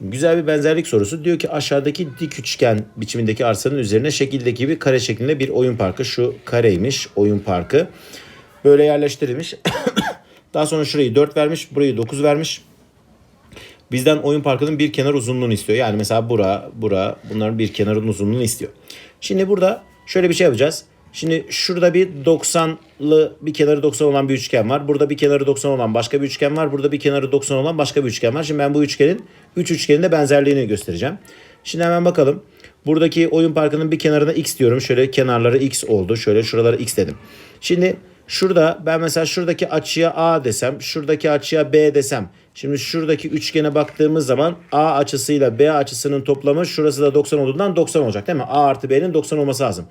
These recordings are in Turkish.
Güzel bir benzerlik sorusu. Diyor ki aşağıdaki dik üçgen biçimindeki arsanın üzerine şekildeki gibi kare şeklinde bir oyun parkı. Şu kareymiş oyun parkı. Böyle yerleştirilmiş. Daha sonra şurayı 4 vermiş. Burayı 9 vermiş. Bizden oyun parkının bir kenar uzunluğunu istiyor. Yani mesela bura, bura bunların bir kenarın uzunluğunu istiyor. Şimdi burada şöyle bir şey yapacağız. Şimdi şurada bir 90'lı bir kenarı 90 olan bir üçgen var. Burada bir kenarı 90 olan başka bir üçgen var. Burada bir kenarı 90 olan başka bir üçgen var. Şimdi ben bu üçgenin 3 üçgenin de benzerliğini göstereceğim. Şimdi hemen bakalım. Buradaki oyun parkının bir kenarına x diyorum. Şöyle kenarları x oldu. Şöyle şuralara x dedim. Şimdi şurada ben mesela şuradaki açıya a desem, şuradaki açıya b desem. Şimdi şuradaki üçgene baktığımız zaman a açısıyla b açısının toplamı şurası da 90 olduğundan 90 olacak değil mi? a artı b'nin 90 olması lazım.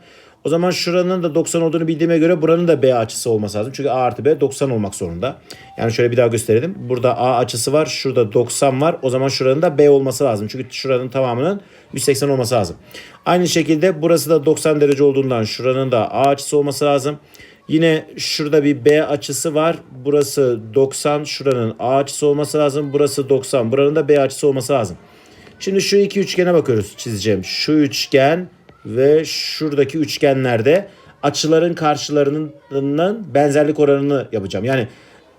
O zaman şuranın da 90 olduğunu bildiğime göre buranın da B açısı olması lazım. Çünkü A artı B 90 olmak zorunda. Yani şöyle bir daha gösterelim. Burada A açısı var. Şurada 90 var. O zaman şuranın da B olması lazım. Çünkü şuranın tamamının 180 olması lazım. Aynı şekilde burası da 90 derece olduğundan şuranın da A açısı olması lazım. Yine şurada bir B açısı var. Burası 90. Şuranın A açısı olması lazım. Burası 90. Buranın da B açısı olması lazım. Şimdi şu iki üçgene bakıyoruz çizeceğim. Şu üçgen ve şuradaki üçgenlerde açıların karşılarının benzerlik oranını yapacağım. Yani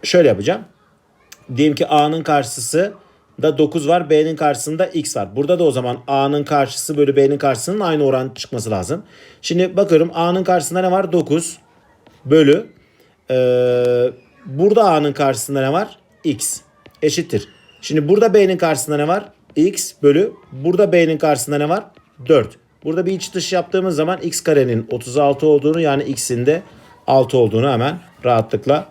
şöyle yapacağım. Diyelim ki A'nın karşısı da 9 var. B'nin karşısında X var. Burada da o zaman A'nın karşısı bölü B'nin karşısının aynı oran çıkması lazım. Şimdi bakıyorum A'nın karşısında ne var? 9 bölü. Ee, burada A'nın karşısında ne var? X eşittir. Şimdi burada B'nin karşısında ne var? X bölü. Burada B'nin karşısında ne var? 4. Burada bir iç dış yaptığımız zaman x karenin 36 olduğunu yani x'in de 6 olduğunu hemen rahatlıkla